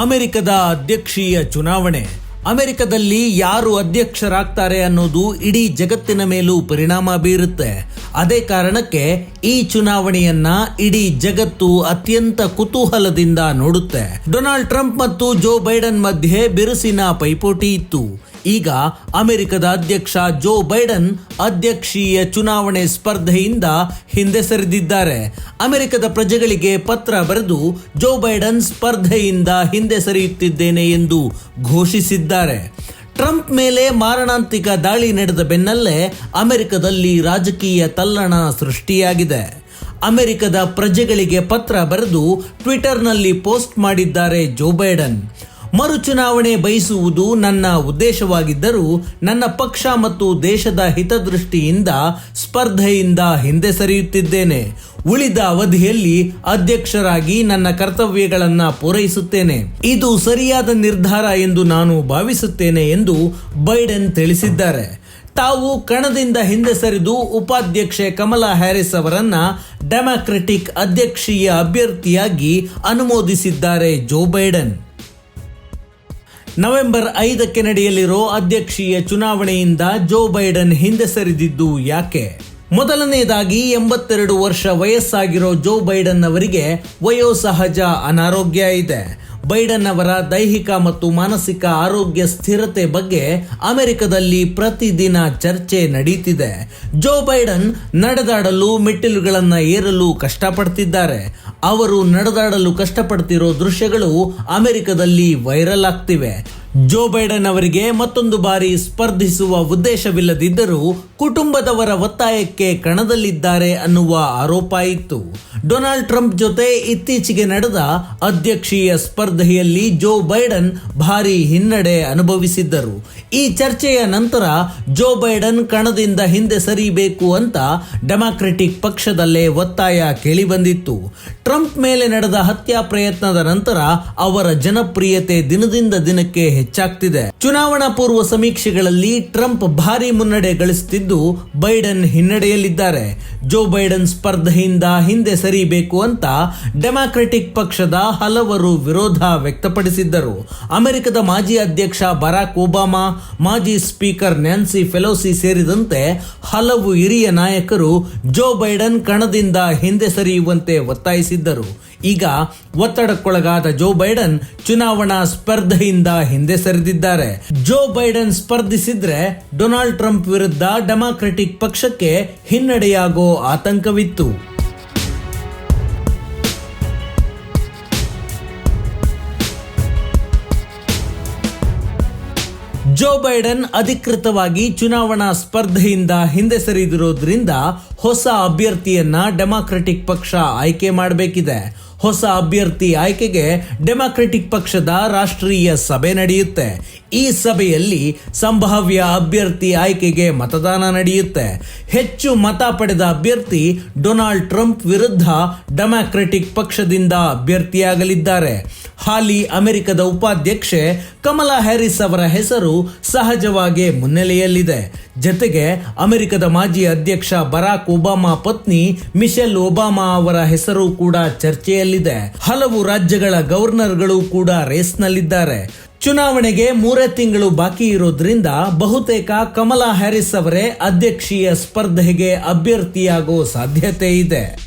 ಅಮೆರಿಕದ ಅಧ್ಯಕ್ಷೀಯ ಚುನಾವಣೆ. ಅಮೆರಿಕದಲ್ಲಿ ಯಾರು ಅಧ್ಯಕ್ಷರಾಗ್ತಾರೆ ಅನ್ನೋದು ಇಡೀ ಜಗತ್ತಿನ ಮೇಲೂ ಪರಿಣಾಮ ಬೀರುತ್ತೆ. ಅದೇ ಕಾರಣಕ್ಕೆ ಈ ಚುನಾವಣೆಯನ್ನ ಇಡೀ ಜಗತ್ತು ಅತ್ಯಂತ ಕುತೂಹಲದಿಂದ ನೋಡುತ್ತೆ. ಡೊನಾಲ್ಡ್ ಟ್ರಂಪ್ ಮತ್ತು ಜೋ ಬೈಡನ್ ಮಧ್ಯೆ ಬಿರುಸಿನ ಪೈಪೋಟಿ ಇತ್ತು. ಈಗ ಅಮೆರಿಕದ ಅಧ್ಯಕ್ಷ ಜೋ ಬೈಡನ್ ಅಧ್ಯಕ್ಷೀಯ ಚುನಾವಣೆ ಸ್ಪರ್ಧೆಯಿಂದ ಹಿಂದೆ ಸರಿದಿದ್ದಾರೆ. ಅಮೆರಿಕದ ಪ್ರಜೆಗಳಿಗೆ ಪತ್ರ ಬರೆದು ಜೋ ಬೈಡನ್ ಸ್ಪರ್ಧೆಯಿಂದ ಹಿಂದೆ ಸರಿಯುತ್ತಿದ್ದೇನೆ ಎಂದು ಘೋಷಿಸಿದ್ದಾರೆ. ಟ್ರಂಪ್ ಮೇಲೆ ಮಾರಣಾಂತಿಕ ದಾಳಿ ನಡೆದ ಬೆನ್ನಲ್ಲೇ ಅಮೆರಿಕದಲ್ಲಿ ರಾಜಕೀಯ ತಲ್ಲಣ ಸೃಷ್ಟಿಯಾಗಿದೆ. ಅಮೆರಿಕದ ಪ್ರಜೆಗಳಿಗೆ ಪತ್ರ ಬರೆದು ಟ್ವಿಟರ್ನಲ್ಲಿ ಪೋಸ್ಟ್ ಮಾಡಿದ್ದಾರೆ ಜೋ ಬೈಡನ್. ಮರುಚುನಾವಣೆ ಬಯಸುವುದು ನನ್ನ ಉದ್ದೇಶವಾಗಿದ್ದರೂ ನನ್ನ ಪಕ್ಷ ಮತ್ತು ದೇಶದ ಹಿತದೃಷ್ಟಿಯಿಂದ, ಸ್ಪರ್ಧೆಯಿಂದ ಹಿಂದೆ ಸರಿಯುತ್ತಿದ್ದೇನೆ. ಉಳಿದ ಅವಧಿಯಲ್ಲಿ ಅಧ್ಯಕ್ಷರಾಗಿ ನನ್ನ ಕರ್ತವ್ಯಗಳನ್ನು ಪೂರೈಸುತ್ತೇನೆ. ಇದು ಸರಿಯಾದ ನಿರ್ಧಾರ ಎಂದು ನಾನು ಭಾವಿಸುತ್ತೇನೆ ಎಂದು ಬೈಡೆನ್ ತಿಳಿಸಿದ್ದಾರೆ. ತಾವು ಕಣದಿಂದ ಹಿಂದೆ ಸರಿದು ಉಪಾಧ್ಯಕ್ಷೆ ಕಮಲಾ ಹ್ಯಾರಿಸ್ ಅವರನ್ನ ಡೆಮಾಕ್ರೆಟಿಕ್ ಅಧ್ಯಕ್ಷೀಯ ಅಭ್ಯರ್ಥಿಯಾಗಿ ಅನುಮೋದಿಸಿದ್ದಾರೆ ಜೋ ಬೈಡನ್. ನವೆಂಬರ್ ಐದಕ್ಕೆ ನಡೆಯಲಿರೋ ಅಧ್ಯಕ್ಷೀಯ ಚುನಾವಣೆಯಿಂದ ಜೋ ಬೈಡನ್ ಹಿಂದೆ ಸರಿದಿದ್ದು ಯಾಕೆ? ಮೊದಲನೆಯದಾಗಿ ಎಂಬತ್ತೆರಡು ವರ್ಷ ವಯಸ್ಸಾಗಿರೋ ಜೋ ಬೈಡನ್ ಅವರಿಗೆ ವಯೋಸಹಜ ಅನಾರೋಗ್ಯ ಇದೆ. ಬೈಡನ್ ಅವರ ದೈಹಿಕ ಮತ್ತು ಮಾನಸಿಕ ಆರೋಗ್ಯ ಸ್ಥಿರತೆ ಬಗ್ಗೆ ಅಮೆರಿಕದಲ್ಲಿ ಪ್ರತಿದಿನ ಚರ್ಚೆ ನಡೀತಿದೆ. ಜೋ ಬೈಡನ್ ನಡೆದಾಡಲು ಮೆಟ್ಟಿಲುಗಳನ್ನು ಏರಲು ಕಷ್ಟಪಡ್ತಿದ್ದಾರೆ. ಅವರು ನಡೆದಾಡಲು ಕಷ್ಟಪಡ್ತಿರೋ ದೃಶ್ಯಗಳು ಅಮೆರಿಕದಲ್ಲಿ ವೈರಲ್ ಆಗ್ತಿವೆ. ಜೋ ಬೈಡನ್ ಅವರಿಗೆ ಮತ್ತೊಂದು ಬಾರಿ ಸ್ಪರ್ಧಿಸುವ ಉದ್ದೇಶವಿಲ್ಲದಿದ್ದರೂ ಕುಟುಂಬದವರ ಒತ್ತಾಯಕ್ಕೆ ಕಣದಲ್ಲಿದ್ದಾರೆ ಅನ್ನುವ ಆರೋಪ ಇತ್ತು. ಡೊನಾಲ್ಡ್ ಟ್ರಂಪ್ ಜೊತೆ ಇತ್ತೀಚೆಗೆ ನಡೆದ ಅಧ್ಯಕ್ಷೀಯ ಸ್ಪರ್ಧೆಯಲ್ಲಿ ಜೋ ಬೈಡನ್ ಭಾರಿ ಹಿನ್ನಡೆ ಅನುಭವಿಸಿದ್ದರು. ಈ ಚರ್ಚೆಯ ನಂತರ ಜೋ ಬೈಡನ್ ಕಣದಿಂದ ಹಿಂದೆ ಸರಿಬೇಕು ಅಂತ ಡೆಮಾಕ್ರೆಟಿಕ್ ಪಕ್ಷದಲ್ಲೇ ಒತ್ತಾಯ ಕೇಳಿಬಂದಿತ್ತು. ಟ್ರಂಪ್ ಮೇಲೆ ನಡೆದ ಹತ್ಯಾ ಪ್ರಯತ್ನದ ನಂತರ ಅವರ ಜನಪ್ರಿಯತೆ ದಿನದಿಂದ ದಿನಕ್ಕೆ ಹೆಚ್ಚಾಗ್ತಿದೆ. ಚುನಾವಣಾ ಪೂರ್ವ ಸಮೀಕ್ಷೆಗಳಲ್ಲಿ ಟ್ರಂಪ್ ಭಾರಿ ಮುನ್ನಡೆ ಗಳಿಸುತ್ತಿದ್ದು ಬೈಡನ್ ಹಿನ್ನಡೆಯಲ್ಲಿದ್ದಾರೆ. ಜೋ ಬೈಡನ್ ಸ್ಪರ್ಧೆಯಿಂದ ಹಿಂದೆ ಸರಿಬೇಕು ಅಂತ ಡೆಮಾಕ್ರೆಟಿಕ್ ಪಕ್ಷದ ಹಲವರು ವಿರೋಧ ವ್ಯಕ್ತಪಡಿಸಿದ್ದರು. ಅಮೆರಿಕದ ಮಾಜಿ ಅಧ್ಯಕ್ಷ ಬರಾಕ್ ಒಬಾಮಾ, ಮಾಜಿ ಸ್ಪೀಕರ್ ನ್ಯಾನ್ಸಿ ಫೆಲೋಸಿ ಸೇರಿದಂತೆ ಹಲವು ಹಿರಿಯ ನಾಯಕರು ಜೋ ಬೈಡನ್ ಕಣದಿಂದ ಹಿಂದೆ ಸರಿಯುವಂತೆ ಒತ್ತಾಯಿಸಿದ್ದರು. ಈಗ ಒತ್ತಡಕ್ಕೊಳಗಾದ ಜೋ ಬೈಡನ್ ಚುನಾವಣಾ ಸ್ಪರ್ಧೆಯಿಂದ ಹಿಂದೆ ಸರಿದಿದ್ದಾರೆ. ಜೋ ಬೈಡನ್ ಸ್ಪರ್ಧಿಸಿದ್ರೆ ಡೊನಾಲ್ಡ್ ಟ್ರಂಪ್ ವಿರುದ್ಧ ಡೆಮಾಕ್ರೆಟಿಕ್ ಪಕ್ಷಕ್ಕೆ ಹಿನ್ನಡೆಯಾಗೋ ಆತಂಕವಿತ್ತು. ಜೋ ಬೈಡನ್ ಅಧಿಕೃತವಾಗಿ ಚುನಾವಣಾ ಸ್ಪರ್ಧೆಯಿಂದ ಹಿಂದೆ ಸರಿದಿರೋದ್ರಿಂದ ಹೊಸ ಅಭ್ಯರ್ಥಿಯನ್ನ ಡೆಮಾಕ್ರೆಟಿಕ್ ಪಕ್ಷ ಆಯ್ಕೆ ಮಾಡಬೇಕಿದೆ. ಹೊಸ ಅಭ್ಯರ್ಥಿ ಆಯ್ಕೆಗೆ ಡೆಮಾಕ್ರೆಟಿಕ್ ಪಕ್ಷದ ರಾಷ್ಟ್ರೀಯ ಸಭೆ ನಡೆಯುತ್ತೆ. ಈ ಸಭೆಯಲ್ಲಿ ಸಂಭಾವ್ಯ ಅಭ್ಯರ್ಥಿ ಆಯ್ಕೆಗೆ ಮತದಾನ ನಡೆಯುತ್ತೆ. ಹೆಚ್ಚು ಮತ ಪಡೆದ ಅಭ್ಯರ್ಥಿ ಡೊನಾಲ್ಡ್ ಟ್ರಂಪ್ ವಿರುದ್ಧ ಡೆಮಾಕ್ರೆಟಿಕ್ ಪಕ್ಷದಿಂದ ಅಭ್ಯರ್ಥಿಯಾಗಲಿದ್ದಾರೆ. ಹಾಲಿ ಅಮೆರಿಕದ ಉಪಾಧ್ಯಕ್ಷೆ ಕಮಲಾ ಹ್ಯಾರಿಸ್ ಅವರ ಹೆಸರು ಸಹಜವಾಗಿ ಮುನ್ನೆಲೆಯಲ್ಲಿದೆ. ಜತೆಗೆ ಅಮೆರಿಕದ ಮಾಜಿ ಅಧ್ಯಕ್ಷ ಬರಾಕ್ ಒಬಾಮಾ ಪತ್ನಿ ಮಿಶೆಲ್ ಒಬಾಮಾ ಅವರ ಹೆಸರು ಕೂಡ ಚರ್ಚೆಯಲ್ಲಿದೆ ಹಲವು ರಾಜ್ಯಗಳ ಗವರ್ನರ್ಗಳು ಕೂಡ ರೇಸ್ನಲ್ಲಿದ್ದಾರೆ. ಚುನಾವಣೆಗೆ ಮೂರೇ ತಿಂಗಳು ಬಾಕಿ ಇರೋದ್ರಿಂದ ಬಹುತೇಕ ಕಮಲಾ ಹ್ಯಾರಿಸ್ ಅವರೇ ಅಧ್ಯಕ್ಷೀಯ ಸ್ಪರ್ಧೆಗೆ ಅಭ್ಯರ್ಥಿಯಾಗೋ ಸಾಧ್ಯತೆ ಇದೆ.